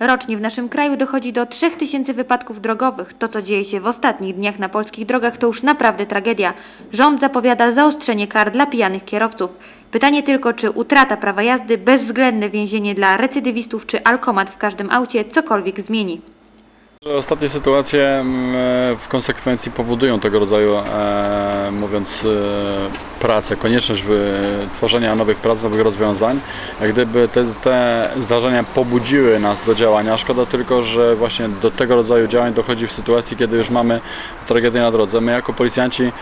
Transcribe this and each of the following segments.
Rocznie w naszym kraju dochodzi do 3000 wypadków drogowych. To, co dzieje się w ostatnich dniach na polskich drogach, to już naprawdę tragedia. Rząd zapowiada zaostrzenie kar dla pijanych kierowców. Pytanie tylko, czy utrata prawa jazdy, bezwzględne więzienie dla recydywistów, czy alkomat w każdym aucie cokolwiek zmieni. Ostatnie sytuacje mm, e, w konsekwencji powodują tego rodzaju, e, mówiąc, e, pracę, konieczność tworzenia nowych prac, nowych rozwiązań. Jak gdyby te, te zdarzenia pobudziły nas do działania, szkoda tylko, że właśnie do tego rodzaju działań dochodzi w sytuacji, kiedy już mamy tragedię na drodze. My jako policjanci,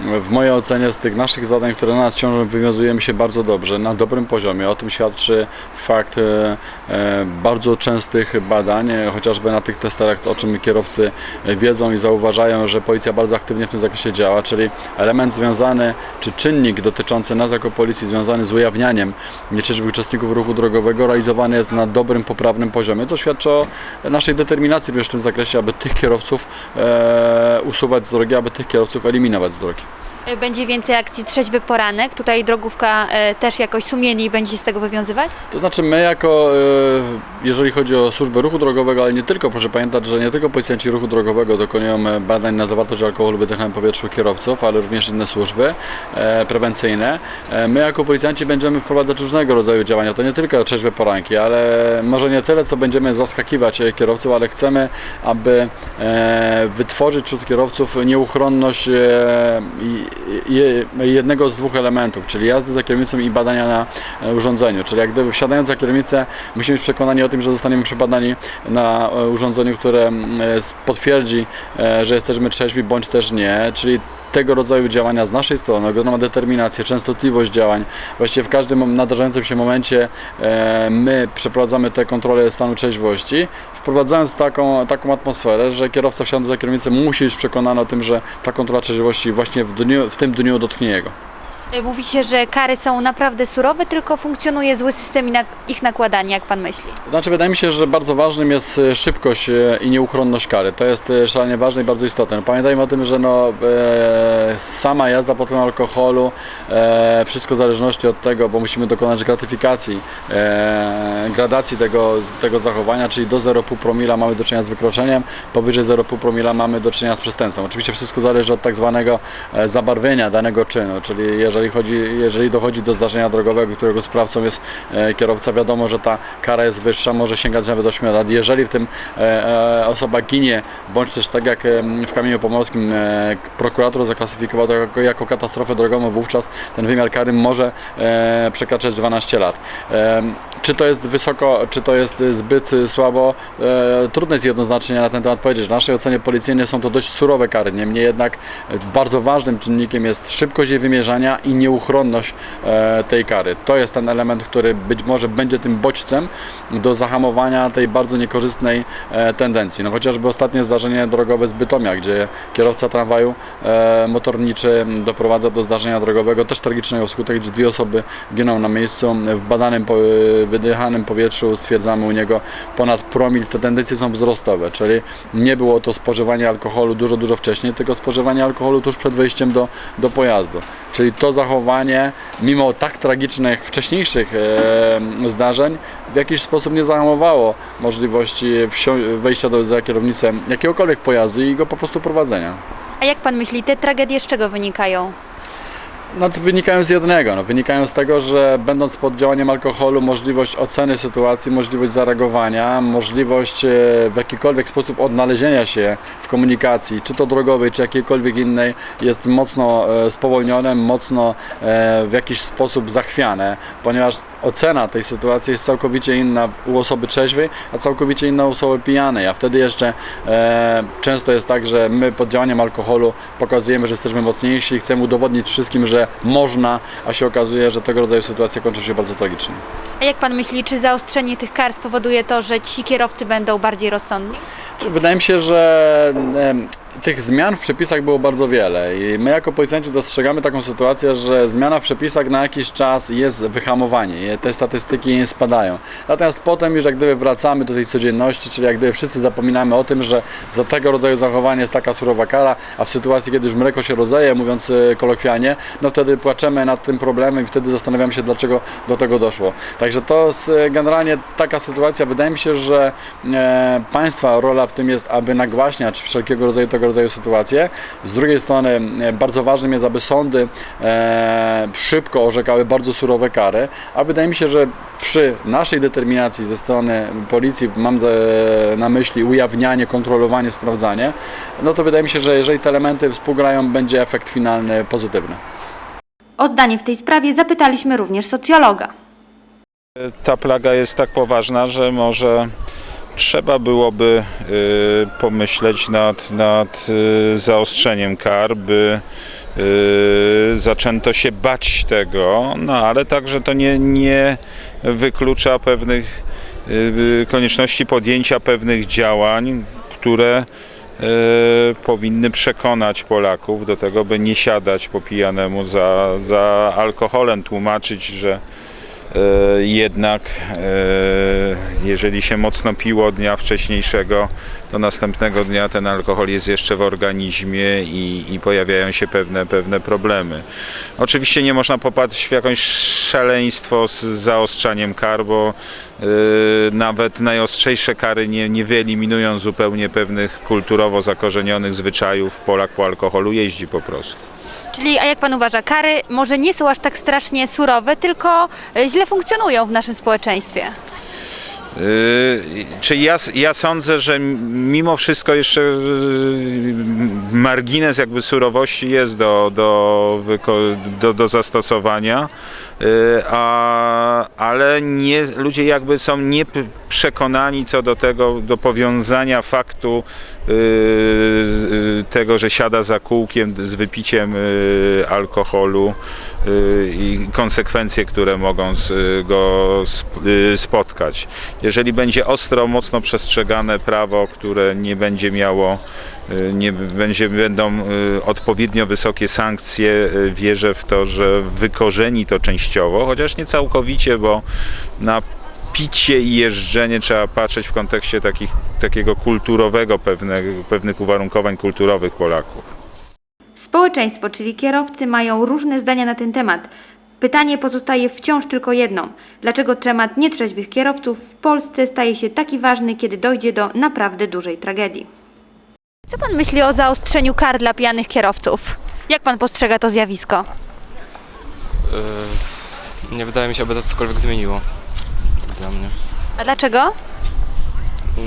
w mojej ocenie, z tych naszych zadań, które na nas ciążą, wywiązujemy się bardzo dobrze, na dobrym poziomie. O tym świadczy fakt e, e, bardzo częstych badań, chociażby na tych testerach, o czym kierowcy wiedzą i zauważają, że policja bardzo aktywnie w tym zakresie działa, czyli element związany, czy czynnik dotyczący nas jako policji związany z ujawnianiem nieczystych uczestników ruchu drogowego realizowany jest na dobrym, poprawnym poziomie, co świadczy o naszej determinacji również w tym zakresie, aby tych kierowców e, usuwać z drogi, aby tych kierowców eliminować z drogi. E, Będzie więcej akcji trzeźwy poranek. Tutaj drogówka e, też jakoś sumiennie będzie się z tego wywiązywać? To znaczy my jako, e, jeżeli chodzi o służbę ruchu drogowego, ale nie tylko, proszę pamiętać, że nie tylko policjanci ruchu drogowego dokonują e, badań na zawartość alkoholu w wydychanym powietrzu kierowców, ale również inne służby e, prewencyjne. E, My jako policjanci będziemy wprowadzać różnego rodzaju działania, to nie tylko trzeźwe poranki, ale może nie tyle, co będziemy zaskakiwać e, kierowców, ale chcemy, aby e, wytworzyć wśród kierowców nieuchronność e, jednego z dwóch elementów, czyli jazdy za kierownicą i badania na e, urządzeniu. Czyli jak gdyby wsiadając za kierownicę musimy być przekonani o tym, że zostaniemy przebadani na e, urządzeniu, które mm, e, potwierdzi, e, że jesteśmy trzeźwi bądź też nie, czyli tego rodzaju działania z naszej strony, ogromna determinacja, częstotliwość działań. Właściwie w każdym nadarzającym się momencie my przeprowadzamy te kontrole stanu trzeźwości, wprowadzając taką, taką atmosferę, że kierowca wsiadając za kierownicę musi być przekonany o tym, że ta kontrola trzeźwości właśnie w, dniu, w tym dniu dotknie jego. E, Mówi się, że kary są naprawdę surowe, tylko funkcjonuje zły system ich nakładanie, jak pan myśli. Znaczy, wydaje mi się, że bardzo ważnym jest e, szybkość e, i nieuchronność kary. To jest szalenie ważne i bardzo istotne. No, Pamiętajmy o tym, że no, e, sama jazda pod wpływem alkoholu, e, wszystko w zależności od tego, bo musimy dokonać gratyfikacji, e, gradacji tego, tego zachowania, czyli do 0,5 promila mamy do czynienia z wykroczeniem, powyżej 0,5 promila mamy do czynienia z przestępstwem. Oczywiście wszystko zależy od tak zwanego zabarwienia danego czynu, czyli jeżeli, chodzi, jeżeli dochodzi do zdarzenia drogowego, którego sprawcą jest e, kierowca, wiadomo, że ta kara jest wyższa, może sięgać nawet do 8 lat. Jeżeli w tym e, e, osoba ginie, bądź też tak jak w Kamieniu Pomorskim prokurator zaklasyfikował to jako, jako katastrofę drogową, wówczas ten wymiar kary może przekraczać 12 lat. Czy to jest wysoko, czy to jest zbyt słabo? Trudno jest jednoznacznie na ten temat powiedzieć. W naszej ocenie policyjnej są to dość surowe kary. Niemniej jednak bardzo ważnym czynnikiem jest szybkość jej wymierzania i nieuchronność e, tej kary. To jest ten element, który być może będzie tym bodźcem do zahamowania tej bardzo niekorzystnej e, tendencji. No chociażby ostatnie zdarzenie drogowe z Bytomia, gdzie kierowca tramwaju e, motorniczy doprowadza do zdarzenia drogowego, też tragicznego wskutek, gdzie dwie osoby giną na miejscu. W badanym, wydychanym powietrzu stwierdzamy u niego ponad promil. Te tendencje są wzrostowe, czyli nie było to spożywanie alkoholu dużo, dużo wcześniej, tylko spożywanie alkoholu tuż przed wejściem do, do pojazdu. Czyli to zachowanie, mimo tak tragicznych wcześniejszych zdarzeń, w jakiś sposób nie zahamowało możliwości wejścia do, za kierownicę jakiegokolwiek pojazdu i go po prostu prowadzenia. A jak pan myśli, te tragedie z czego wynikają? Znaczy wynikają z jednego, no, wynikają z tego, że będąc pod działaniem alkoholu możliwość oceny sytuacji, możliwość zareagowania, możliwość e, w jakikolwiek sposób odnalezienia się w komunikacji, czy to drogowej, czy jakiejkolwiek innej jest mocno e, spowolnione, mocno e, w jakiś sposób zachwiane, ponieważ ocena tej sytuacji jest całkowicie inna u osoby trzeźwej, a całkowicie inna u osoby pijanej, a wtedy jeszcze często jest tak, że my pod działaniem alkoholu pokazujemy, że jesteśmy mocniejsi i chcemy udowodnić wszystkim, że można, a się okazuje, że tego rodzaju sytuacje kończą się bardzo tragicznie. A jak pan myśli, czy zaostrzenie tych kar spowoduje to, że ci kierowcy będą bardziej rozsądni? Wydaje mi się, że tych zmian w przepisach było bardzo wiele i my jako policjanci dostrzegamy taką sytuację, że zmiana w przepisach na jakiś czas jest wyhamowanie, te statystyki nie spadają. Natomiast potem już jak gdyby wracamy do tej codzienności, czyli jak gdyby wszyscy zapominamy o tym, że za tego rodzaju zachowanie jest taka surowa kara, a w sytuacji, kiedy już mleko się rozeje, mówiąc e, kolokwialnie, no wtedy płaczemy nad tym problemem i wtedy zastanawiamy się, dlaczego do tego doszło. Także to jest e, generalnie taka sytuacja. Wydaje mi się, że e, państwa rola w tym jest, aby nagłaśniać wszelkiego rodzaju tego rodzaju sytuacje. Z drugiej strony e, bardzo ważnym jest, aby sądy e, szybko orzekały bardzo surowe kary, a wydaje mi się, że przy naszej determinacji ze strony policji, mam ze- na myśli ujawnianie, kontrolowanie, sprawdzanie, no to wydaje mi się, że jeżeli te elementy współgrają, będzie efekt finalny pozytywny. O zdanie w tej sprawie zapytaliśmy również socjologa. Ta plaga jest tak poważna, że może trzeba byłoby y, pomyśleć nad, nad y, zaostrzeniem kar, by y, zaczęto się bać tego, no ale także to nie, nie wyklucza pewnych konieczności podjęcia pewnych działań, które powinny przekonać Polaków do tego, by nie siadać po pijanemu za, za alkoholem, tłumaczyć, że jednak e, jeżeli się mocno piło dnia wcześniejszego, to następnego dnia ten alkohol jest jeszcze w organizmie i, i pojawiają się pewne, pewne problemy. Oczywiście nie można popatrzeć w jakieś szaleństwo z zaostrzaniem kar, bo e, nawet najostrzejsze kary nie, nie wyeliminują zupełnie pewnych kulturowo zakorzenionych zwyczajów. Polak po alkoholu jeździ po prostu. Czyli, a jak pan uważa, kary może nie są aż tak strasznie surowe, tylko e, źle funkcjonują w naszym społeczeństwie? Yy, Czy ja, ja sądzę, że mimo wszystko jeszcze yy, margines jakby surowości jest do, do, do, do zastosowania, yy, a, ale nie, ludzie jakby są nie przekonani co do tego, do powiązania faktu tego, że siada za kółkiem z wypiciem alkoholu i konsekwencje, które mogą go sp- spotkać. Jeżeli będzie ostro, mocno przestrzegane prawo, które nie będzie miało, yy, nie będzie, będą yy, odpowiednio wysokie sankcje, yy, wierzę w to, że wykorzeni to częściowo, chociaż nie całkowicie, bo na picie i jeżdżenie trzeba patrzeć w kontekście takich, takiego kulturowego pewnych uwarunkowań kulturowych Polaków. Społeczeństwo, czyli kierowcy, mają różne zdania na ten temat. Pytanie pozostaje wciąż tylko jedno. Dlaczego temat nietrzeźwych kierowców w Polsce staje się taki ważny, kiedy dojdzie do naprawdę dużej tragedii? Co pan myśli o zaostrzeniu kar dla pijanych kierowców? Jak pan postrzega to zjawisko? Yy, nie wydaje mi się, aby to cokolwiek zmieniło dla mnie. A dlaczego?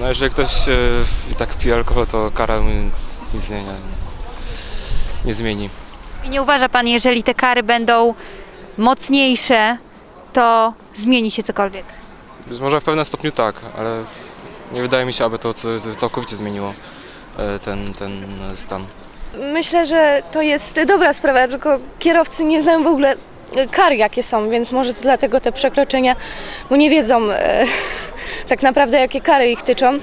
No jeżeli ktoś yy, i tak pije alkohol, to kara nic nie, nie, nie zmieni. I nie uważa pan, jeżeli te kary będą mocniejsze, to zmieni się cokolwiek? Być może w pewnym stopniu tak, ale nie wydaje mi się, aby to całkowicie zmieniło yy, ten, ten stan. Myślę, że to jest dobra sprawa, tylko kierowcy nie znają w ogóle e, kar, jakie są, więc może to dlatego te przekroczenia, bo nie wiedzą e, tak naprawdę, jakie kary ich tyczą.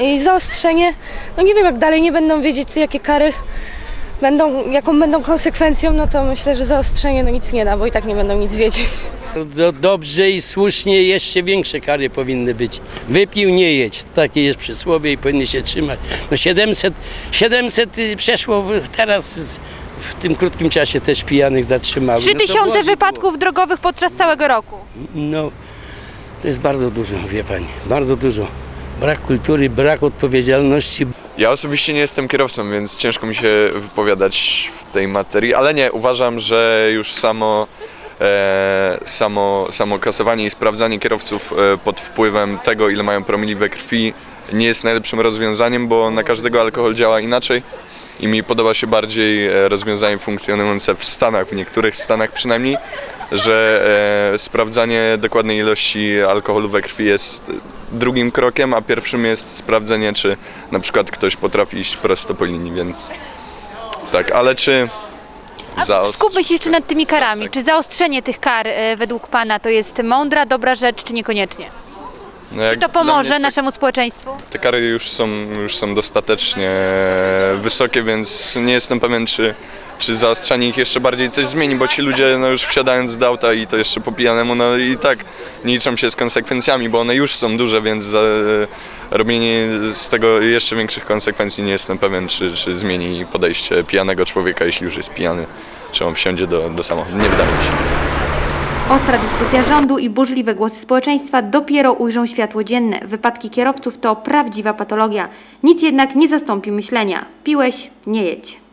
I zaostrzenie, no nie wiem, jak dalej nie będą wiedzieć, jakie kary będą, jaką będą konsekwencją, no to myślę, że zaostrzenie no nic nie da, bo i tak nie będą nic wiedzieć. Do, dobrze i słusznie jeszcze większe kary powinny być. Wypił, nie jedź. Takie jest przysłowie i powinny się trzymać. No 700, 700 y, przeszło teraz w tym krótkim czasie też pijanych zatrzymały. Trzy No to tysiące było- wypadków drogowych podczas całego roku. No to jest bardzo dużo, wie pani. Bardzo dużo. Brak kultury, brak odpowiedzialności. Ja osobiście nie jestem kierowcą, więc ciężko mi się wypowiadać w tej materii, ale nie, uważam, że już samo, e, samo, samo kasowanie i sprawdzanie kierowców e, pod wpływem tego, ile mają promili we krwi, nie jest najlepszym rozwiązaniem, bo na każdego alkohol działa inaczej i mi podoba się bardziej e, rozwiązanie funkcjonujące w Stanach, w niektórych Stanach przynajmniej, że e, sprawdzanie dokładnej ilości alkoholu we krwi jest drugim krokiem, a pierwszym jest sprawdzenie, czy na przykład ktoś potrafi iść prosto po linii, więc tak, ale czy zaostrz- Skupmy się jeszcze nad tymi karami. Tak. Czy zaostrzenie tych kar e, według Pana to jest mądra, dobra rzecz, czy niekoniecznie? No Czy to dla pomoże mnie te- naszemu społeczeństwu? Te kary już są, już są dostatecznie wysokie, więc nie jestem pewien, czy, czy zaostrzanie ich jeszcze bardziej coś zmieni, bo ci ludzie no, już wsiadając z auta i to jeszcze po pijanemu, no i tak nie liczą się z konsekwencjami, bo one już są duże, więc za, robienie z tego jeszcze większych konsekwencji nie jestem pewien, czy, czy zmieni podejście pijanego człowieka, jeśli już jest pijany, czy on wsiądzie do, do samochodu. Nie wydaje mi się. Ostra dyskusja rządu i burzliwe głosy społeczeństwa dopiero ujrzą światło dzienne. Wypadki kierowców to prawdziwa patologia. Nic jednak nie zastąpi myślenia. Piłeś, nie jedź.